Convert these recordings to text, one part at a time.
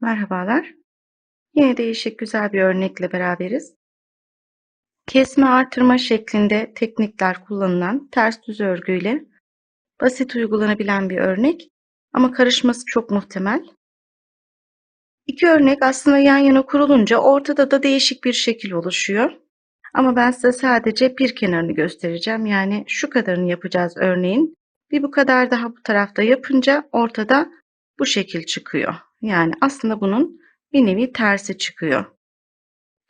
Merhabalar. Yine değişik güzel bir örnekle beraberiz. Kesme artırma şeklinde teknikler kullanılan ters düz örgüyle basit uygulanabilen bir örnek ama karışması çok muhtemel. İki örnek aslında yan yana kurulunca ortada da değişik bir şekil oluşuyor. Ama ben size sadece bir kenarını göstereceğim. Yani şu kadarını yapacağız örneğin. Bir bu kadar daha bu tarafta yapınca ortada bu şekil çıkıyor. Yani aslında bunun bir nevi tersi çıkıyor.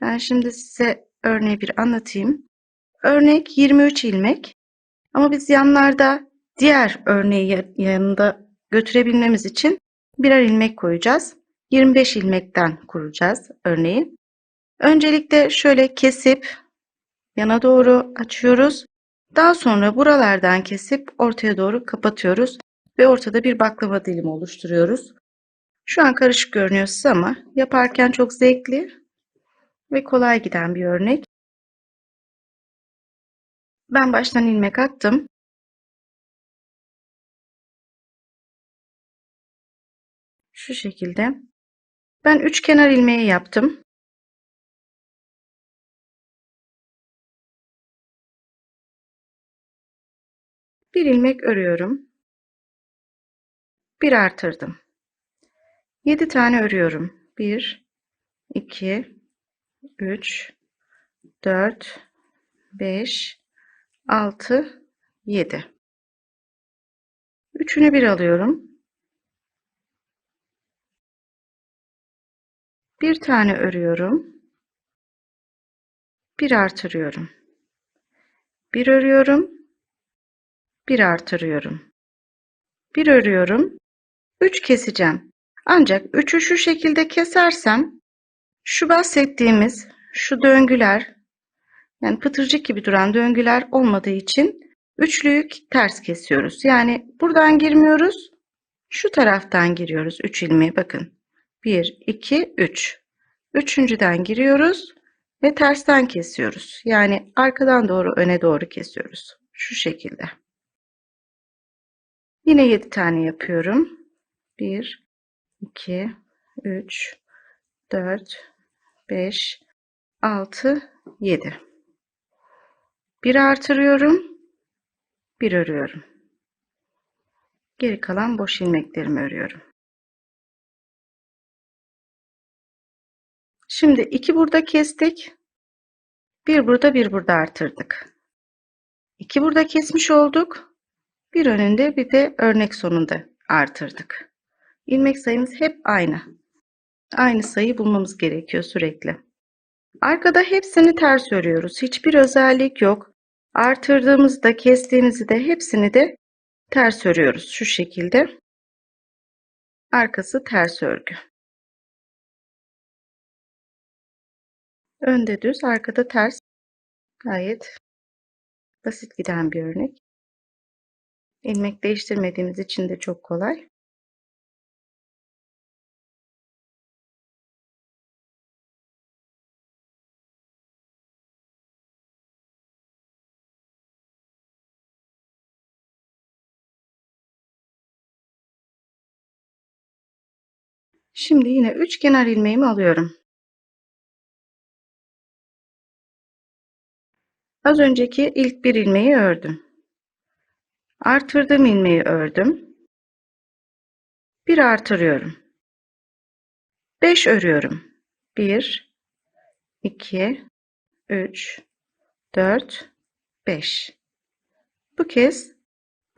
Ben şimdi size örneği bir anlatayım. Örnek 23 ilmek. Ama biz yanlarda diğer örneği yanında götürebilmemiz için birer ilmek koyacağız. 25 ilmekten kuracağız örneği. Öncelikle şöyle kesip yana doğru açıyoruz. Daha sonra buralardan kesip ortaya doğru kapatıyoruz ve ortada bir baklava dilimi oluşturuyoruz. Şu an karışık görünüyor size ama yaparken çok zevkli ve kolay giden bir örnek. Ben baştan ilmek attım. Şu şekilde. Ben üç kenar ilmeği yaptım. Bir ilmek örüyorum. Bir artırdım. 7 tane örüyorum. 1 2 3 4 5 6 7 Üçünü bir alıyorum. Bir tane örüyorum. Bir artırıyorum. Bir örüyorum. Bir artırıyorum. Bir örüyorum. Üç keseceğim. Ancak üçü şu şekilde kesersem şu bahsettiğimiz şu döngüler yani pıtırcık gibi duran döngüler olmadığı için üçlüyü ters kesiyoruz. Yani buradan girmiyoruz. Şu taraftan giriyoruz 3 ilmeği bakın. 1, 2, 3. Üçüncüden giriyoruz ve tersten kesiyoruz. Yani arkadan doğru öne doğru kesiyoruz. Şu şekilde. Yine 7 tane yapıyorum. 1, 2, 3, 4, 5, 6, 7. Bir artırıyorum. Bir örüyorum. Geri kalan boş ilmeklerimi örüyorum. Şimdi iki burada kestik. Bir burada bir burada artırdık. İki burada kesmiş olduk. Bir önünde bir de örnek sonunda artırdık. İlmek sayımız hep aynı. Aynı sayı bulmamız gerekiyor sürekli. Arkada hepsini ters örüyoruz. Hiçbir özellik yok. Artırdığımızda, kestiğimizi de hepsini de ters örüyoruz. Şu şekilde. Arkası ters örgü. Önde düz, arkada ters. Gayet basit giden bir örnek. İlmek değiştirmediğimiz için de çok kolay. Şimdi yine üç kenar ilmeğimi alıyorum. Az önceki ilk bir ilmeği ördüm. Artırdığım ilmeği ördüm. Bir artırıyorum. 5 örüyorum. 1 2 3 4 5 Bu kez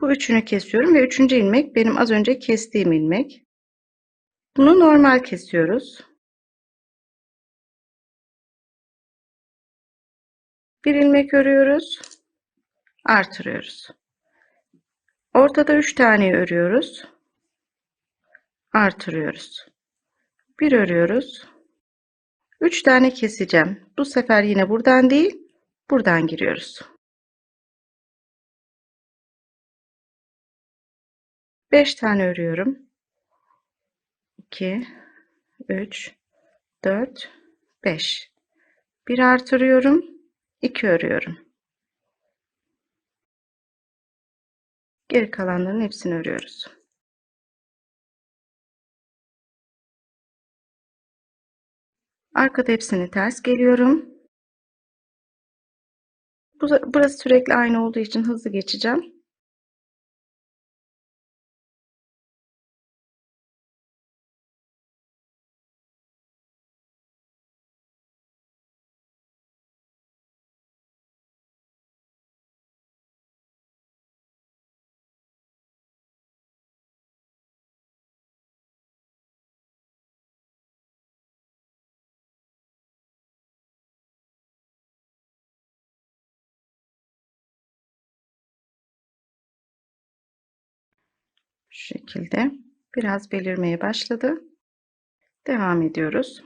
bu üçünü kesiyorum ve üçüncü ilmek benim az önce kestiğim ilmek. Bunu normal kesiyoruz. Bir ilmek örüyoruz. Artırıyoruz. Ortada 3 tane örüyoruz. Artırıyoruz. Bir örüyoruz. 3 tane keseceğim. Bu sefer yine buradan değil, buradan giriyoruz. 5 tane örüyorum. 2 3 4 5 bir artırıyorum 2 örüyorum geri kalanların hepsini örüyoruz Arka tepsini ters geliyorum. Burası sürekli aynı olduğu için hızlı geçeceğim. Şu şekilde biraz belirmeye başladı. Devam ediyoruz.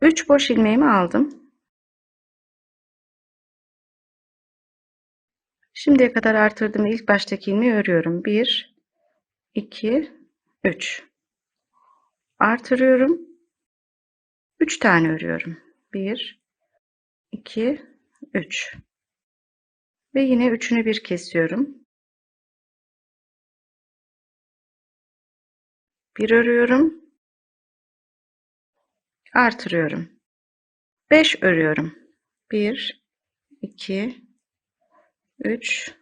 3 boş ilmeğimi aldım. Şimdiye kadar artırdığım ilk baştaki ilmeği örüyorum. 1 2 3 artırıyorum. 3 tane örüyorum. 1 2 3 ve yine üçünü bir kesiyorum. Bir örüyorum. Artırıyorum. 5 örüyorum. 1 2 3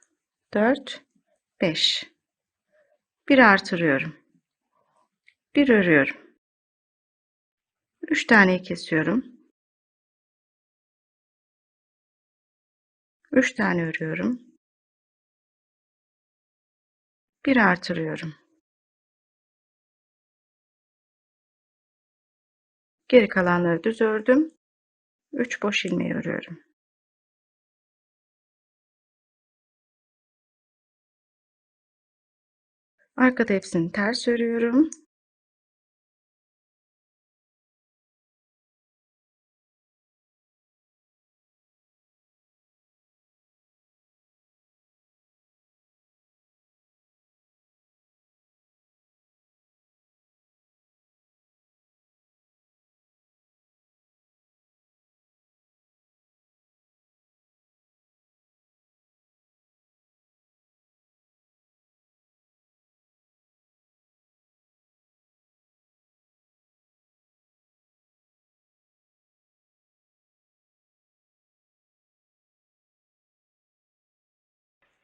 4 5 bir artırıyorum. Bir örüyorum. 3 taneyi kesiyorum. 3 tane örüyorum. Bir artırıyorum. Geri kalanları düz ördüm. 3 boş ilmeği örüyorum. Arkada hepsini ters örüyorum.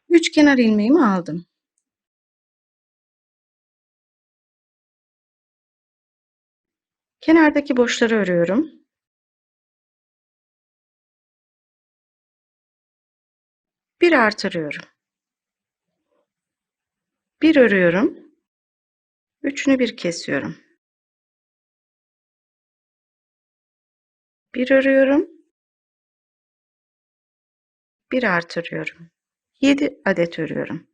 Üç kenar ilmeğimi aldım. Kenardaki boşları örüyorum. Bir artırıyorum. Bir örüyorum. Üçünü bir kesiyorum. Bir örüyorum. Bir artırıyorum. 7 adet örüyorum.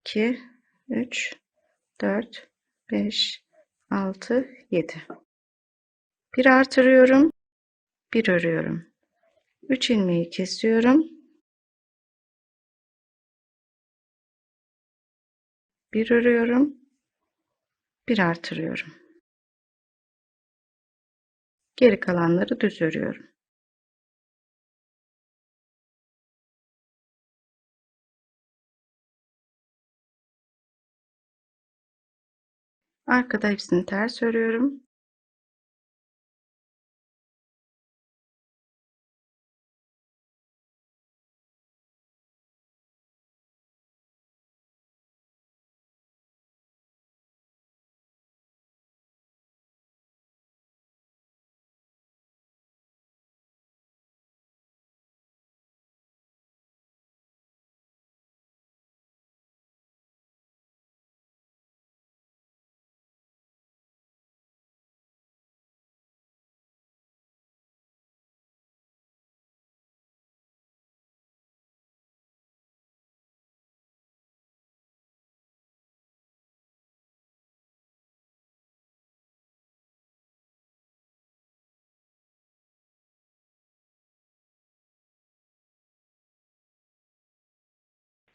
2, 3, 4, 5, 6, 7. Bir artırıyorum. Bir örüyorum. 3 ilmeği kesiyorum. Bir örüyorum. Bir artırıyorum. Geri kalanları düz örüyorum. Arkada hepsini ters örüyorum.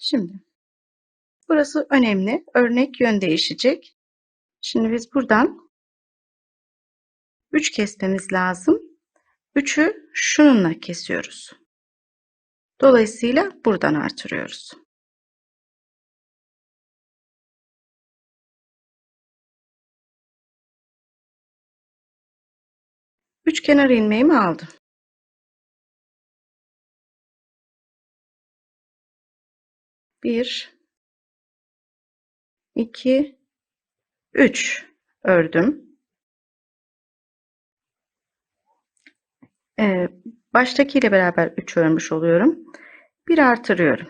Şimdi burası önemli. Örnek yön değişecek. Şimdi biz buradan 3 kesmemiz lazım. 3'ü şununla kesiyoruz. Dolayısıyla buradan artırıyoruz. Üç kenar ilmeğimi aldım. Bir, iki, üç ördüm. Ee, baştakiyle beraber üç örmüş oluyorum. Bir artırıyorum.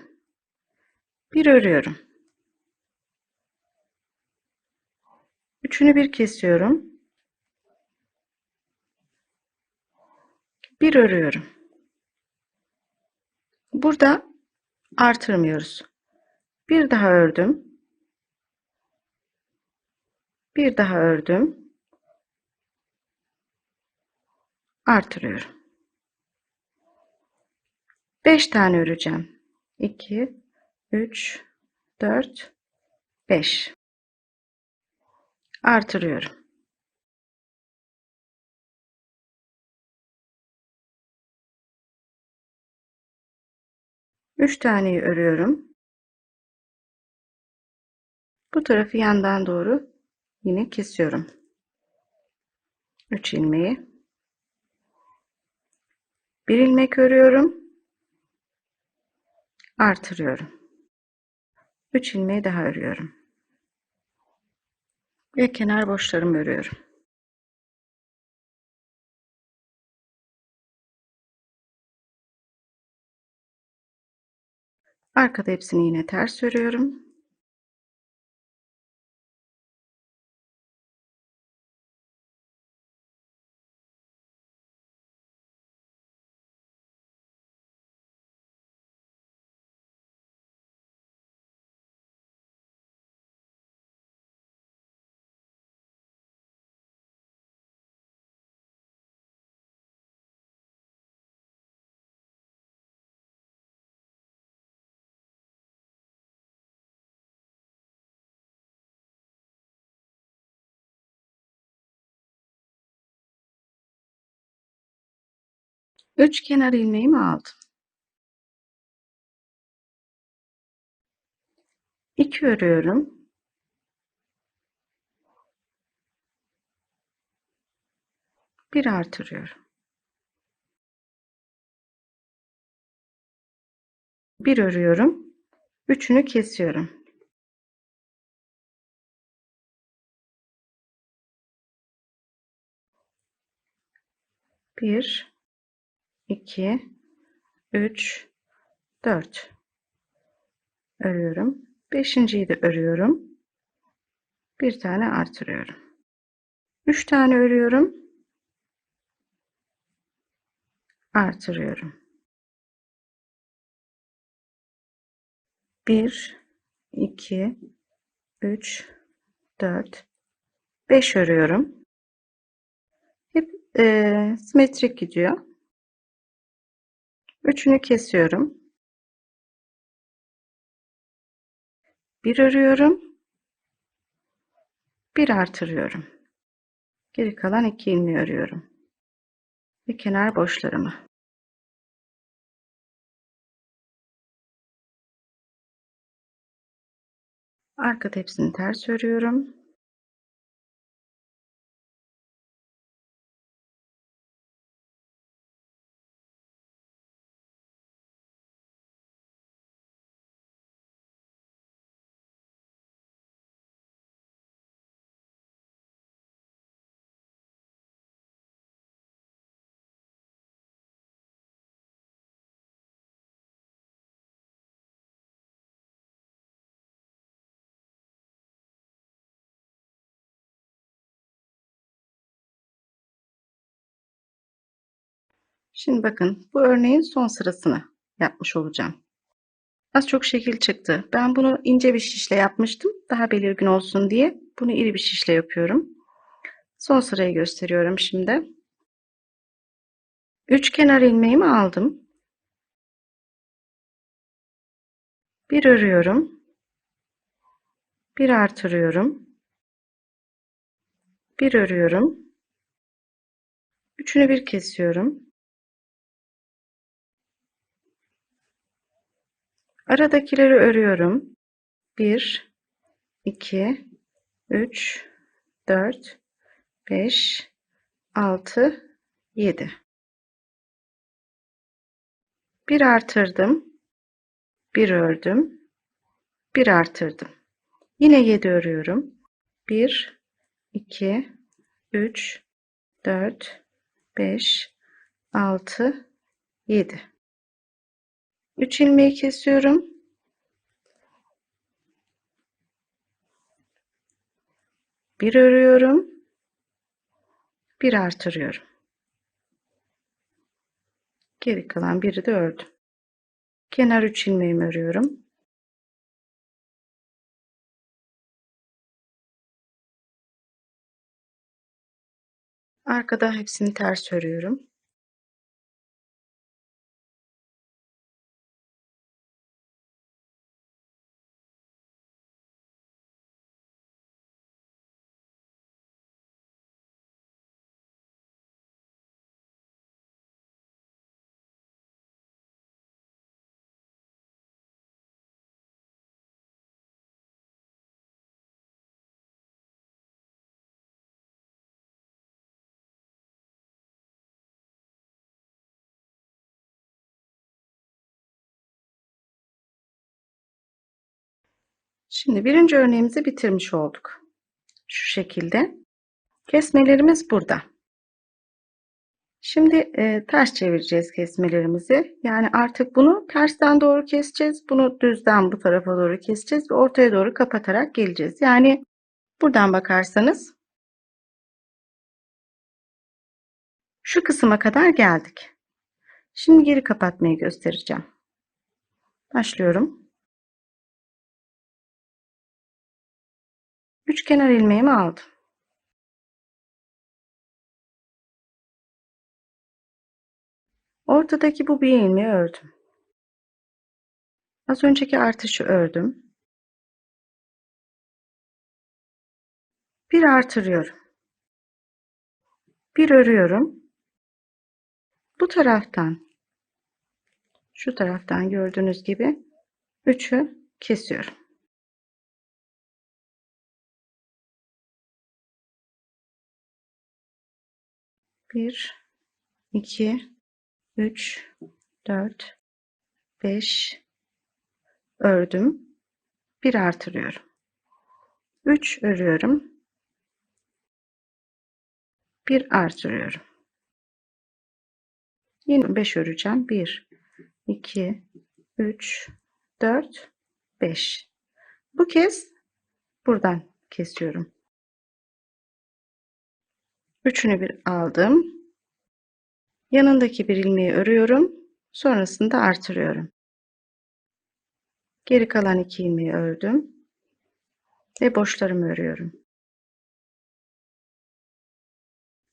Bir örüyorum. Üçünü bir kesiyorum. Bir örüyorum. Burada artırmıyoruz. Bir daha ördüm. Bir daha ördüm. Artırıyorum. 5 tane öreceğim. 2 3 4 5 Artırıyorum. Üç taneyi örüyorum. Bu tarafı yandan doğru yine kesiyorum. 3 ilmeği. Bir ilmek örüyorum. Artırıyorum. 3 ilmeği daha örüyorum. Ve kenar boşlarımı örüyorum. Arkada hepsini yine ters örüyorum. Üç kenar ilmeğimi aldım. İki örüyorum. Bir artırıyorum. Bir örüyorum. Üçünü kesiyorum. Bir, iki, üç, dört. Örüyorum. Beşinciyi de örüyorum. Bir tane artırıyorum. Üç tane örüyorum. Artırıyorum. Bir, iki, üç, dört, beş örüyorum. Hep e, simetrik gidiyor. Üçünü kesiyorum. Bir örüyorum. Bir artırıyorum. Geri kalan iki ilmeği örüyorum. Ve kenar boşlarımı. Arka tepsini ters örüyorum. Şimdi bakın bu örneğin son sırasını yapmış olacağım. Az çok şekil çıktı. Ben bunu ince bir şişle yapmıştım. Daha belirgin olsun diye bunu iri bir şişle yapıyorum. Son sırayı gösteriyorum şimdi. Üç kenar ilmeğimi aldım. Bir örüyorum. Bir artırıyorum. Bir örüyorum. Üçünü bir kesiyorum. Aradakileri örüyorum. 1 2 3 4 5 6 7. Bir artırdım. Bir ördüm. Bir artırdım. Yine 7 örüyorum. 1, 2, 3, 4, 5, 6, 7. 3 ilmeği kesiyorum. Bir örüyorum. Bir artırıyorum. Geri kalan biri de ördüm. Kenar 3 ilmeğimi örüyorum. Arkada hepsini ters örüyorum. Şimdi birinci örneğimizi bitirmiş olduk. Şu şekilde. Kesmelerimiz burada. Şimdi e, ters çevireceğiz kesmelerimizi. Yani artık bunu tersten doğru keseceğiz. Bunu düzden bu tarafa doğru keseceğiz ve ortaya doğru kapatarak geleceğiz. Yani buradan bakarsanız şu kısma kadar geldik. Şimdi geri kapatmayı göstereceğim. Başlıyorum. Üç kenar ilmeğimi aldım. Ortadaki bu bir ilmeği ördüm. Az önceki artışı ördüm. Bir artırıyorum. Bir örüyorum. Bu taraftan şu taraftan gördüğünüz gibi üçü kesiyorum. Bir, iki, üç, dört, beş ördüm. Bir artırıyorum. Üç örüyorum. Bir artırıyorum. Yine beş öreceğim. Bir, iki, üç, dört, beş. Bu kez buradan kesiyorum. Üçünü bir aldım. Yanındaki bir ilmeği örüyorum. Sonrasında artırıyorum. Geri kalan iki ilmeği ördüm. Ve boşlarımı örüyorum.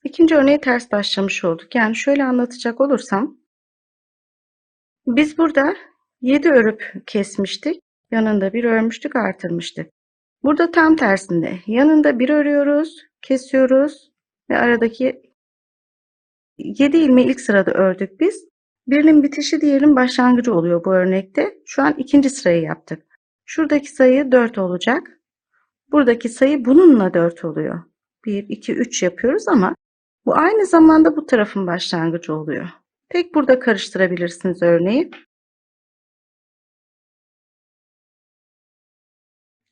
İkinci örneği ters başlamış olduk. Yani şöyle anlatacak olursam. Biz burada 7 örüp kesmiştik. Yanında bir örmüştük, artırmıştık. Burada tam tersinde. Yanında bir örüyoruz, kesiyoruz ve aradaki 7 ilmeği ilk sırada ördük biz. Birinin bitişi diğerinin başlangıcı oluyor bu örnekte. Şu an ikinci sırayı yaptık. Şuradaki sayı 4 olacak. Buradaki sayı bununla 4 oluyor. 1, 2, 3 yapıyoruz ama bu aynı zamanda bu tarafın başlangıcı oluyor. Tek burada karıştırabilirsiniz örneği.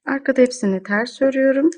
Arkada hepsini ters örüyorum.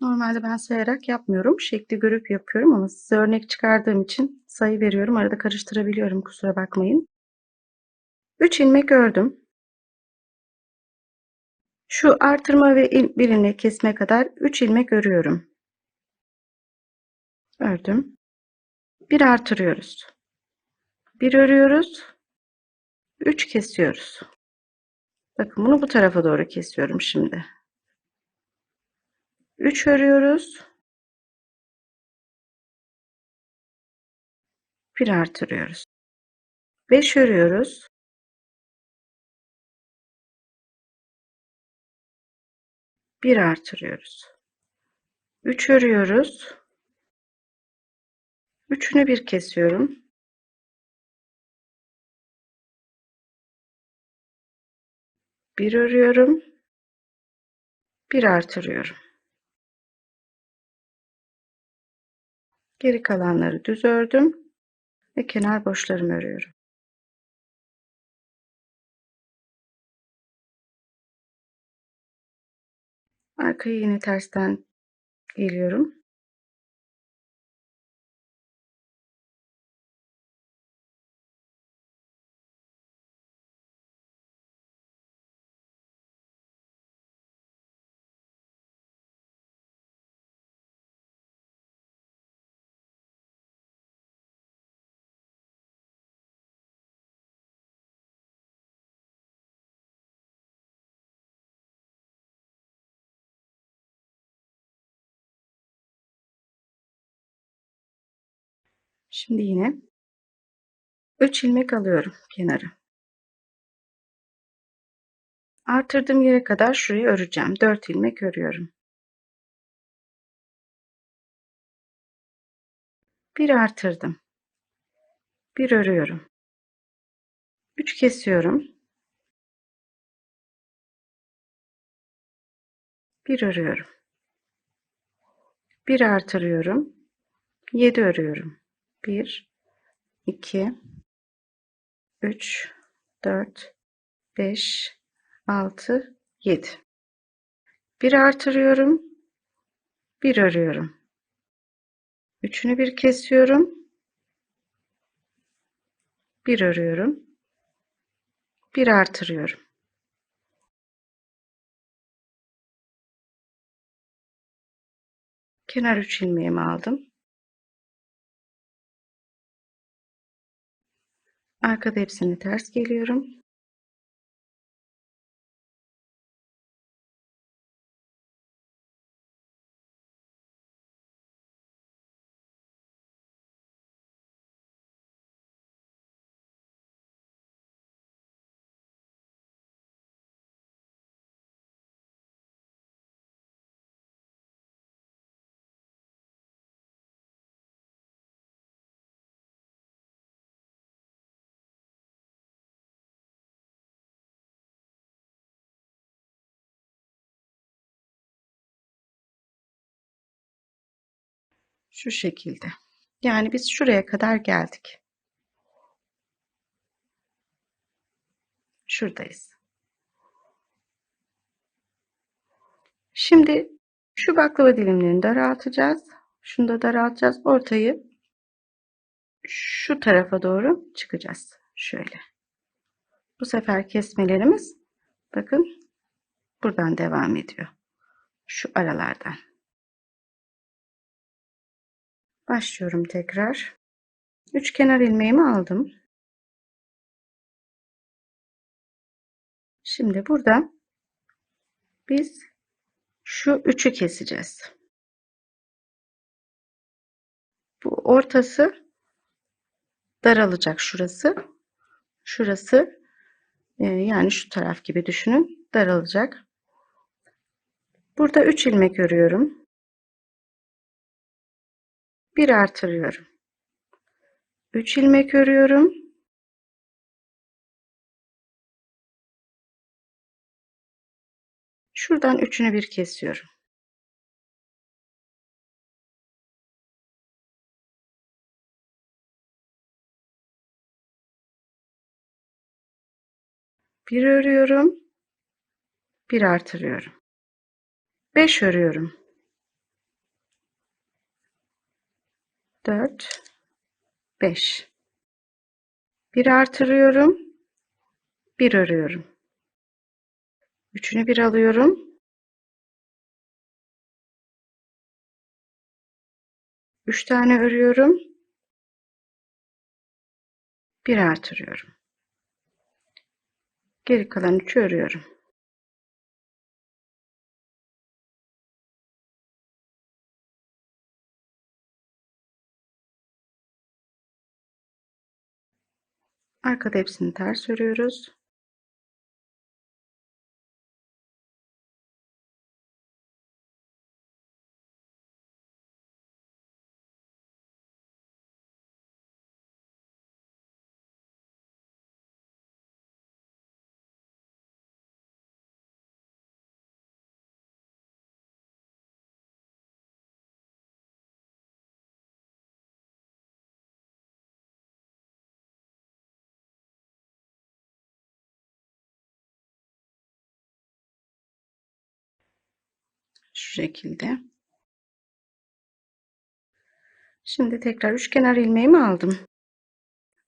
Normalde ben sayarak yapmıyorum. Şekli görüp yapıyorum ama size örnek çıkardığım için sayı veriyorum. Arada karıştırabiliyorum. Kusura bakmayın. 3 ilmek ördüm. Şu artırma ve bir ilmek kesme kadar 3 ilmek örüyorum. Ördüm. Bir artırıyoruz. Bir örüyoruz. 3 kesiyoruz. Bakın bunu bu tarafa doğru kesiyorum şimdi. Üç örüyoruz. Bir artırıyoruz. Beş örüyoruz. Bir artırıyoruz. Üç örüyoruz. Üçünü bir kesiyorum. Bir örüyorum. Bir artırıyorum. Geri kalanları düz ördüm ve kenar boşlarımı örüyorum. Arkayı yine tersten geliyorum. Şimdi yine 3 ilmek alıyorum kenarı. Artırdığım yere kadar şurayı öreceğim. 4 ilmek örüyorum. Bir artırdım. Bir örüyorum. 3 kesiyorum. Bir örüyorum. Bir artırıyorum. 7 örüyorum. 1 2 3 4 5 6 7 bir artırıyorum bir örüyorum üçünü bir kesiyorum. Bir örüyorum bir artırıyorum. Kenar üç ilmeğimi aldım arkada hepsini ters geliyorum Şu şekilde. Yani biz şuraya kadar geldik. Şuradayız. Şimdi şu baklava dilimlerini daraltacağız. Şunu da daraltacağız. Ortayı şu tarafa doğru çıkacağız. Şöyle. Bu sefer kesmelerimiz bakın buradan devam ediyor. Şu aralardan. Başlıyorum tekrar. Üç kenar ilmeğimi aldım. Şimdi burada biz şu üçü keseceğiz. Bu ortası daralacak şurası. Şurası e, yani şu taraf gibi düşünün daralacak. Burada 3 ilmek örüyorum bir artırıyorum. 3 ilmek örüyorum. Şuradan üçünü bir kesiyorum. Bir örüyorum. Bir artırıyorum. 5 örüyorum. 4 5 bir artırıyorum bir örüyorum üçünü bir alıyorum. Üç tane örüyorum. Bir artırıyorum. Geri kalan üçü örüyorum Arkada hepsini ters örüyoruz. Şekilde. Şimdi tekrar üçkenar ilmeğimi aldım.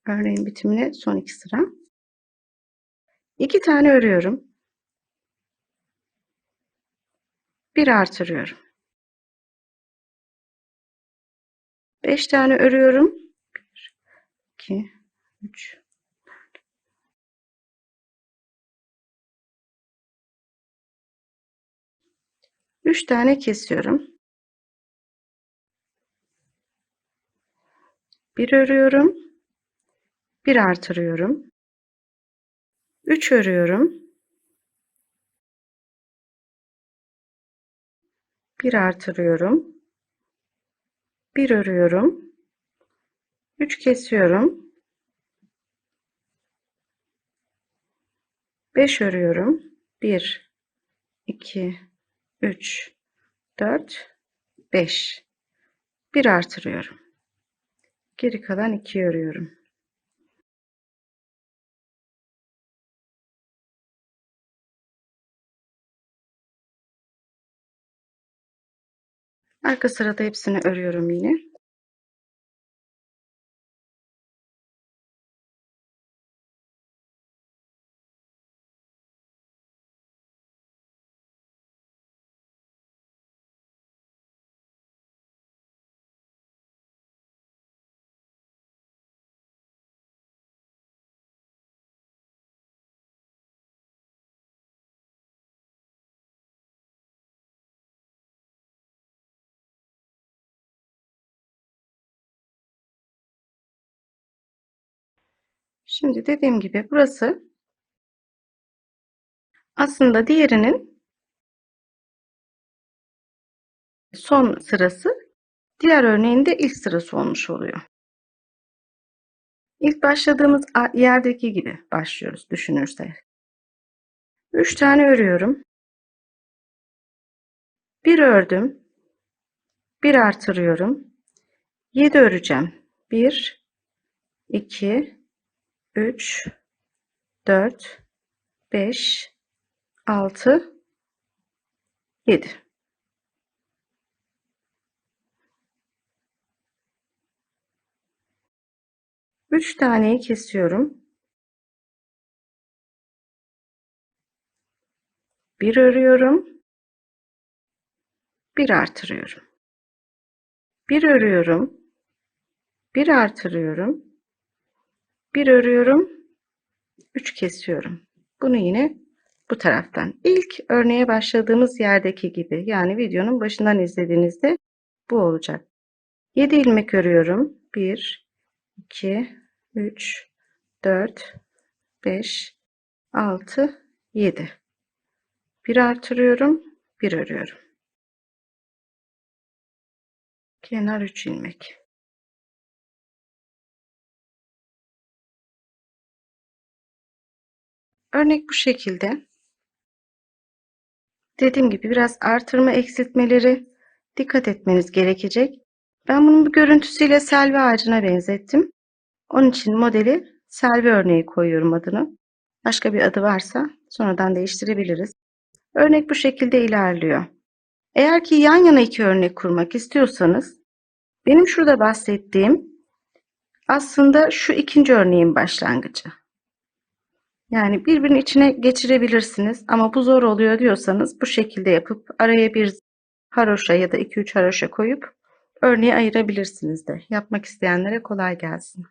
Örneğin bitimine son iki sıra. İki tane örüyorum. Bir artırıyorum. Beş tane örüyorum. Bir, iki, üç, Üç tane kesiyorum. Bir örüyorum. Bir artırıyorum. Üç örüyorum. Bir artırıyorum. Bir örüyorum. Üç kesiyorum. Beş örüyorum. Bir, iki, 3, 4, 5. 1 artırıyorum. Geri kalan 2 örüyorum. Arka sırada hepsini örüyorum yine. Şimdi dediğim gibi burası aslında diğerinin son sırası diğer örneğinde ilk sırası olmuş oluyor. İlk başladığımız yerdeki gibi başlıyoruz düşünürsek. 3 tane örüyorum. Bir ördüm. Bir artırıyorum. 7 öreceğim. 1 2 3 4 5 6 7 3 taneyi kesiyorum. Bir örüyorum. Bir artırıyorum. Bir örüyorum. Bir artırıyorum. Bir örüyorum. Üç kesiyorum. Bunu yine bu taraftan. İlk örneğe başladığımız yerdeki gibi yani videonun başından izlediğinizde bu olacak. 7 ilmek örüyorum. 1 2 3 4 5 6 7 bir artırıyorum bir örüyorum kenar 3 ilmek örnek bu şekilde. Dediğim gibi biraz artırma eksiltmeleri dikkat etmeniz gerekecek. Ben bunun bir görüntüsüyle selvi ağacına benzettim. Onun için modeli selvi örneği koyuyorum adını. Başka bir adı varsa sonradan değiştirebiliriz. Örnek bu şekilde ilerliyor. Eğer ki yan yana iki örnek kurmak istiyorsanız benim şurada bahsettiğim aslında şu ikinci örneğin başlangıcı. Yani birbirinin içine geçirebilirsiniz ama bu zor oluyor diyorsanız bu şekilde yapıp araya bir haroşa ya da 2-3 haroşa koyup örneği ayırabilirsiniz de. Yapmak isteyenlere kolay gelsin.